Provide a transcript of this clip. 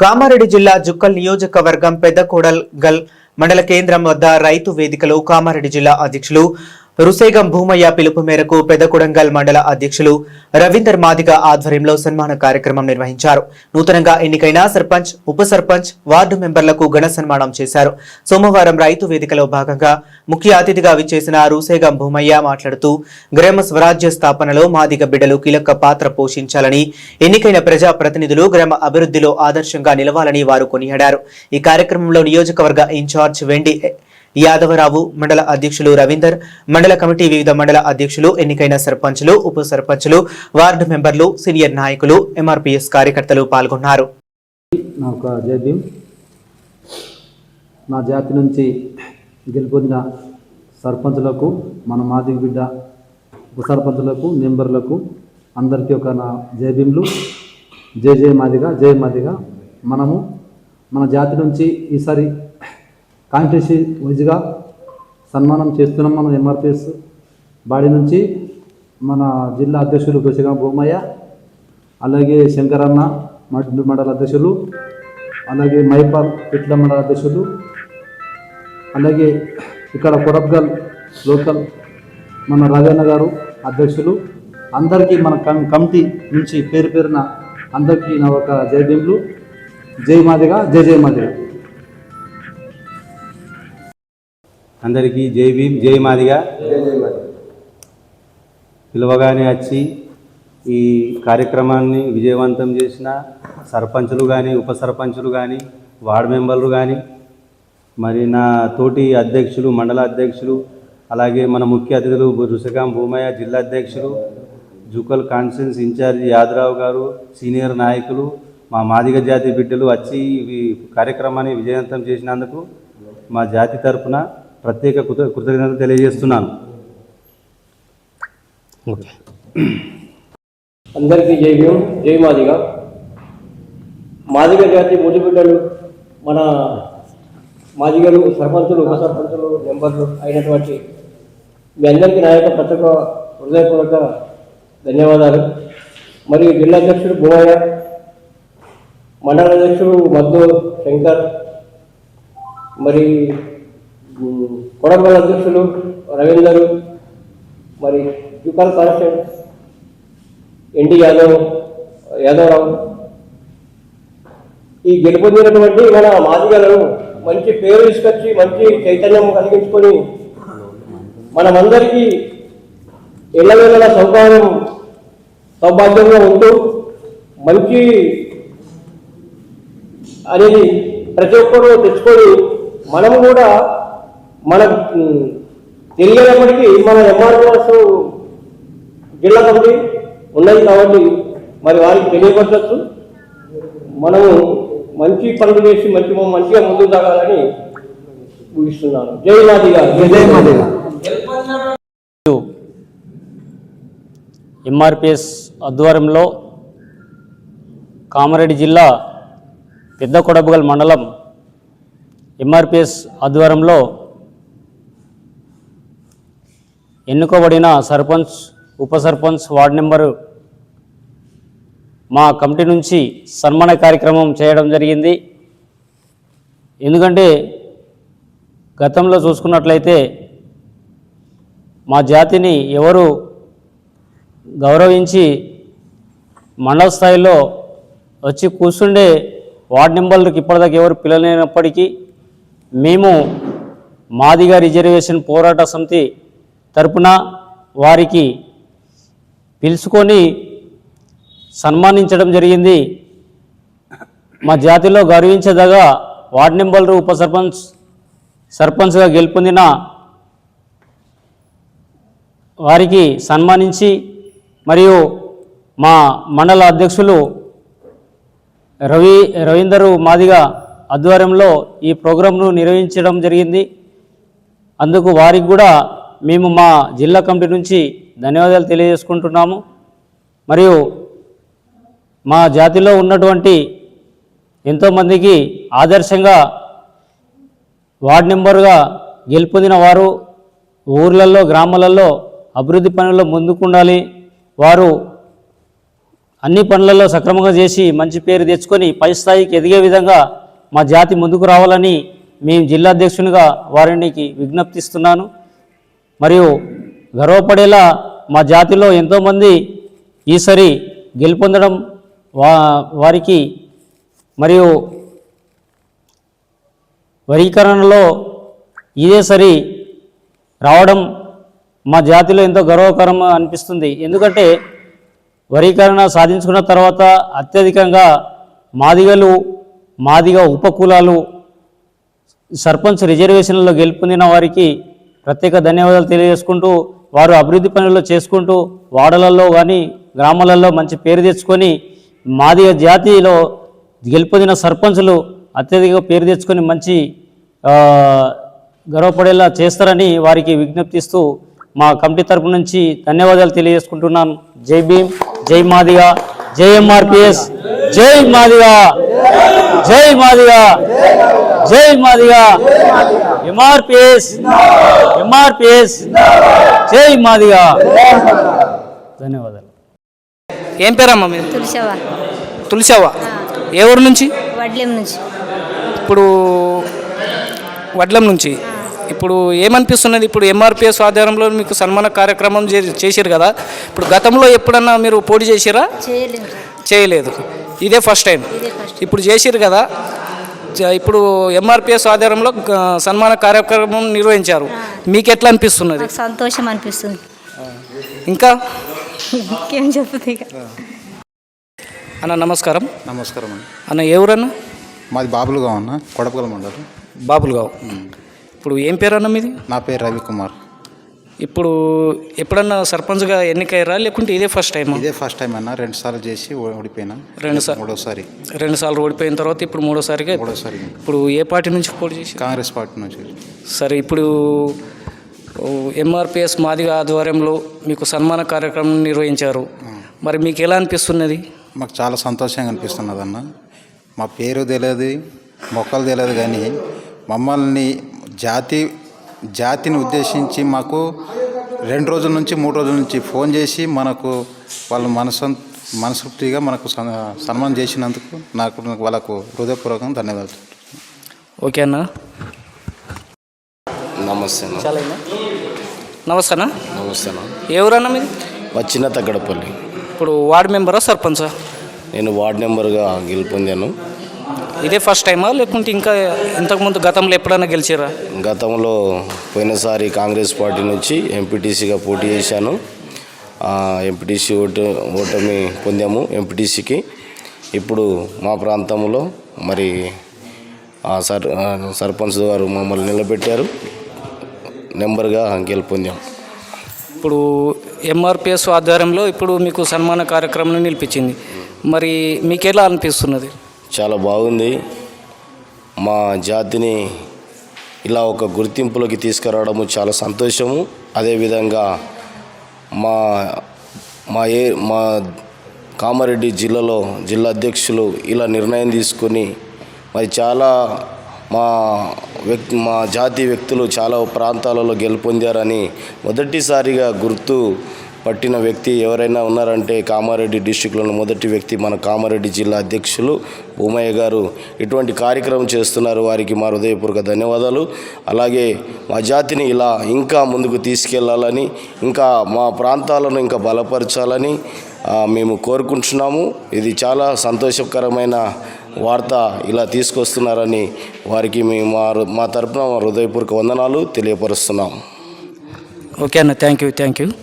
కామారెడ్డి జిల్లా జుక్కల్ నియోజకవర్గం పెద్దకోడల్ గల్ మండల కేంద్రం వద్ద రైతు వేదికలో కామారెడ్డి జిల్లా అధ్యక్షులు రుసేగం భూమయ్య పిలుపు మేరకు పెదకుడంగల్ మండల అధ్యక్షులు రవీందర్ మాదిగ ఆధ్వర్యంలో సన్మాన కార్యక్రమం నిర్వహించారు. నూతనంగా ఎన్నికైన సర్పంచ్ ఉప సర్పంచ్ వార్డు మెంబర్లకు ఘన సన్మానం చేశారు. సోమవారం రైతు వేదికలో భాగంగా ముఖ్య అతిథిగా విచ్చేసిన రుసేగం భూమయ్య మాట్లాడుతూ గ్రామ స్వరాజ్య స్థాపనలో మాదిగ బిడ్డలు కీలక పాత్ర పోషించాలని ఎన్నికైన ప్రజా ప్రతినిధులు గ్రామ అభివృద్ధిలో ఆదర్శంగా నిలవాలని వారు కొనియాడారు. ఈ కార్యక్రమంలో నియోజకవర్గ ఇన్ఛార్జ్ వెండి యాదవరావు మండల అధ్యక్షులు రవీందర్ మండల కమిటీ వివిధ మండల అధ్యక్షులు ఎన్నికైన సర్పంచులు ఉప సర్పంచులు వార్డు మెంబర్లు సీనియర్ నాయకులు ఎంఆర్పీఎస్ కార్యకర్తలు పాల్గొన్నారు. నా నా జాతి నుంచి గెలుపొందిన సర్పంచులకు మన మాది బిడ్డ ఉప సర్పంచులకు మెంబర్లకు అందరికీ ఒక నా జయభీంలు జయ జయ మాదిగ జయ మాదిగా. మనము మన జాతి నుంచి ఈసారి కాంపిటీసి వైజ్గా సన్మానం చేస్తున్నాం మనం ఎంఆర్పిఎస్ బాడీ నుంచి. మన జిల్లా అధ్యక్షులు కృషిగా భూమయ్య అలాగే శంకరన్న మడ్- మండల అధ్యక్షులు అలాగే మైపాల్ పిట్ల మండల అధ్యక్షులు అలాగే ఇక్కడ కొడబ్గల్ లోకల్ మన రాజన్న గారు అధ్యక్షులు. అందరికీ మన కం కమిటీ నుంచి పేరు పేరున అందరికీ నా ఒక జై భీములు. జై మాదిగా జై జై మాదిగా. అందరికీ జై భీమ్ జై మాదిగా. పిలవగానే వచ్చి ఈ కార్యక్రమాన్ని విజయవంతం చేసిన సర్పంచులు కానీ ఉప సర్పంచులు కానీ వార్డు మెంబర్లు కానీ మరి నా తోటి అధ్యక్షులు మండల అధ్యక్షులు అలాగే మన ముఖ్య అతిథులు రుషకాం భూమయ్య జిల్లా అధ్యక్షులు జుకల్ కాన్ఫరెన్స్ ఇన్ఛార్జి యాదరావు గారు సీనియర్ నాయకులు మా మాదిగ జాతి బిడ్డలు వచ్చి ఈ కార్యక్రమాన్ని విజయవంతం చేసినందుకు మా జాతి తరపున ప్రత్యేక కృత కృతజ్ఞతలు తెలియజేస్తున్నాను. అందరికీ జై భీమ్ జై మాదిగ. మాదిగ జాతి ముడి బిడ్డలు మన మాదిగలు సర్పంచులు ఉప సర్పంచులు మెంబర్లు అయినటువంటి మీ అందరికీ నా యొక్క ప్రత్యేక హృదయపూర్వక ధన్యవాదాలు. మరియు జిల్లా అధ్యక్షుడు భూమయ్య మండల అధ్యక్షుడు మద్దు శంకర్ మరి కొడంగల్ అధ్యక్షులు రవీందర్ మరి యుకాల్ కాన్స్టెంట్ ఎన్టి యాదవ్ యాదవరావు. ఈ గెలుపొందినటువంటి మన మాదిగలను మంచి పేరు తీసుకొచ్చి మంచి చైతన్యం కలిగించుకొని మనమందరికీ ఎల్లవేళల సౌకర్యం సౌభాగ్యంగా ఉంటూ మంచి అనేది ప్రతి ఒక్కరూ తెచ్చుకొని మనం కూడా మన ఉమ్, తెలియనప్పటికీ మన ఎంఆర్ఓస్ జిల్లా కమిటీ ఉన్నది కాబట్టి మరి వారికి తెలియపరచచ్చు మనము మంచి పనులు చేసి మంచి మంచిగా ముందుకు సాగాలని ఊహిస్తున్నాను. జై మాదిగా జై మాదిగా ఎంఆర్పిఎస్ ఆధ్వర్యంలో కామారెడ్డి జిల్లా పెద్ద కొడబగల్ మండలం ఎంఆర్పిఎస్ ఆధ్వర్యంలో ఎన్నుకోబడిన సర్పంచ్ ఉప సర్పంచ్ వార్డు నెంబరు మా కమిటీ నుంచి సన్మాన కార్యక్రమం చేయడం జరిగింది. ఎందుకంటే గతంలో చూసుకున్నట్లయితే మా జాతిని ఎవరు గౌరవించి మండల స్థాయిలో వచ్చి కూర్చుండే వార్డు నెంబర్లకు ఇప్పటిదాకా ఎవరు పిల్లలైనప్పటికీ మేము మాదిగా రిజర్వేషన్ పోరాట సమితి తరపున వారికి పిలుచుకొని సన్మానించడం జరిగింది. మా జాతిలో గౌరవించదగ వార్డు నెంబర్ ఉప సర్పంచ్ సర్పంచ్గా గెలుపొందిన వారికి సన్మానించి మరియు మా మండల అధ్యక్షులు రవి రవీందరు మాదిగ ఆధ్వర్యంలో ఈ ప్రోగ్రాంను నిర్వహించడం జరిగింది. అందుకు వారికి కూడా మేము మా జిల్లా కమిటీ నుంచి ధన్యవాదాలు తెలియజేసుకుంటున్నాము. మరియు మా జాతిలో ఉన్నటువంటి ఎంతోమందికి ఆదర్శంగా వార్డు మెంబర్గా గెలుపొందిన వారు ఊర్లలో గ్రామాలలో అభివృద్ధి పనుల్లో ముందుకుండాలి. వారు అన్ని పనులలో సక్రమంగా చేసి మంచి పేరు తెచ్చుకొని పై స్థాయికి ఎదిగే విధంగా మా జాతి ముందుకు రావాలని మేము జిల్లా అధ్యక్షునిగా వారికి విజ్ఞప్తిస్తున్నాను. మరియు గర్వపడేలా మా జాతిలో ఎంతోమంది ఈసారి గెలుపొందడం వా వారికి మరియు వర్గీకరణలో ఇదేసరి రావడం మా జాతిలో ఎంతో గర్వకరం అనిపిస్తుంది. ఎందుకంటే వర్గీకరణ సాధించుకున్న తర్వాత అత్యధికంగా మాదిగలు మాదిగ ఉపకులాలు సర్పంచ్ రిజర్వేషన్లలో గెలుపొందిన వారికి ప్రత్యేక ధన్యవాదాలు తెలియజేసుకుంటూ వారు అభివృద్ధి పనులు చేసుకుంటూ వాడలలో కానీ గ్రామాలలో మంచి పేరు తెచ్చుకొని మాదిగ జాతిలో గెలుపొందిన సర్పంచులు అత్యధిక పేరు తెచ్చుకొని మంచి గర్వపడేలా చేస్తారని వారికి విజ్ఞప్తిస్తూ మా కమిటీ తరపు నుంచి ధన్యవాదాలు తెలియజేసుకుంటున్నాను. జై భీమ్ జై మాదిగా జై ఎంఆర్పిఎస్ జై మాదిగా! జై మాదిగా. జై మాదిగా. ఎంఆర్పిఎస్ ఎంఆర్పిఎస్ జై మాదిగా. ధన్యవాదాలు. ఏం పేరమ్మా మీరు తులసవా తులసావా ఏ ఊరు నుంచి? వడ్లెం నుంచి. ఇప్పుడు వడ్లం నుంచి. ఇప్పుడు ఏమనిపిస్తున్నది? ఇప్పుడు ఎంఆర్పిఎస్ ఆధ్వర్యంలో మీకు సన్మాన కార్యక్రమం చే- చేశారు కదా. ఇప్పుడు గతంలో ఎప్పుడన్నా మీరు పోటీ చేసిరా చేయలేము చేయలేదు. ఇదే ఫస్ట్ టైం ఇదే ఫస్ట్ ఇప్పుడు చేసిరు కదా ఇప్పుడు ఎంఆర్పిఎస్ ఆధ్వర్యంలో సన్మాన కార్యక్రమం నిర్వహించారు. మీకు ఎట్లా అనిపిస్తున్నది? సంతోషం అనిపిస్తుంది. ఇంకా? ఇంకేం చెప్తుంది ఇక. అన్న నమస్కారం. నమస్కారం అండి. అన్న ఏ ఊరన్నా? మాది బాబులుగా ఉన్నా కొడపగల మండలం. బాబులుగావు. ఇప్పుడు ఏం పేరు అన్న మీది? నా పేరు రవికుమార్. ఇప్పుడు ఎప్పుడన్నా సర్పంచ్గా ఎన్నికయ్యారా? లేకుంటే ఇదే ఫస్ట్ టైం ఇదే ఫస్ట్ టైం అన్న. రెండు సార్లు చేసి ఓడిపోయినా. రెండు సార్లు మూడోసారి. రెండు సార్లు ఓడిపోయిన తర్వాత ఇప్పుడు మూడోసారిగా మూడోసారి. ఇప్పుడు ఏ పార్టీ నుంచి పోటీ చేసి కాంగ్రెస్ పార్టీ నుంచి. సరే ఇప్పుడు ఎంఆర్పిఎస్ మాదిగ ఆధ్వర్యంలో మీకు సన్మాన కార్యక్రమం నిర్వహించారు. మరి మీకు ఎలా అనిపిస్తున్నది? మాకు చాలా సంతోషంగా అనిపిస్తున్నది అన్న. మా పేరు తెలియదు మొక్కలు తెలియదు కానీ మమ్మల్ని జాతి జాతిని ఉద్దేశించి మాకు రెండు రోజుల నుంచి మూడు రోజుల నుంచి ఫోన్ చేసి మనకు వాళ్ళ మనసు మనస్ఫూర్తిగా మనకు సన్- సన్మానం చేసినందుకు నాకు వాళ్ళకు హృదయపూర్వకంగా ధన్యవాదాలు. ఓకే అన్న. నమస్తే అన్న. నమస్తే అన్న. నమస్తే అన్న. ఎవరన్నా మీది మా చిన్న తగ్గడపల్లి. ఇప్పుడు వార్డ్ మెంబరా సర్పంచా? నేను వార్డ్ నెంబర్గా గెలుపొందాను. ఇదే ఫస్ట్ టైమా లేకుంటే ఇంకా ఇంతకుముందు గతంలో ఎప్పుడైనా గెలిచారా? గతంలో పోయినసారి కాంగ్రెస్ పార్టీ నుంచి ఎంపీటీసీగా పోటీ చేశాను. ఎంపీటీసీ ఓటు ఓటమి పొందాము ఎంపీటీసీకి ఇప్పుడు మా ప్రాంతంలో మరి సర్ సర్పంచ్ గారు మమ్మల్ని నిలబెట్టారు. నెంబర్గా గెలుపొందాం ఇప్పుడు ఎంఆర్పిఎస్ ఆధ్వర్యంలో ఇప్పుడు మీకు సన్మాన కార్యక్రమం నిలిపించింది. మరి మీకు ఎలా అనిపిస్తున్నది? చాలా బాగుంది. మా జాతిని ఇలా ఒక గుర్తింపులోకి తీసుకురావడము చాలా సంతోషము. అదేవిధంగా మా మా ఏ మా కామారెడ్డి జిల్లాలో జిల్లా అధ్యక్షులు ఇలా నిర్ణయం తీసుకొని మరి చాలా మా వ్యక్తి మా జాతి వ్యక్తులు చాలా ప్రాంతాలలో గెలుపొందారని మొదటిసారిగా గుర్తు పట్టిన వ్యక్తి ఎవరైనా ఉన్నారంటే కామారెడ్డి డిస్టిక్లోని మొదటి వ్యక్తి మన కామారెడ్డి జిల్లా అధ్యక్షులు ఉమయ్య గారు. ఇటువంటి కార్యక్రమం చేస్తున్నారు. వారికి మా హృదయపూర్వక ధన్యవాదాలు. అలాగే మా జాతిని ఇలా ఇంకా ముందుకు తీసుకెళ్ళాలని ఇంకా మా ప్రాంతాలను ఇంకా బలపరచాలని మేము కోరుకుంటున్నాము. ఇది చాలా సంతోషకరమైన వార్త ఇలా తీసుకొస్తున్నారని వారికి మేము మా మా తరపున హృదయపూర్వక వందనాలు తెలియపరుస్తున్నాం. ఓకే అన్న థ్యాంక్ యూ థ్యాంక్ యూ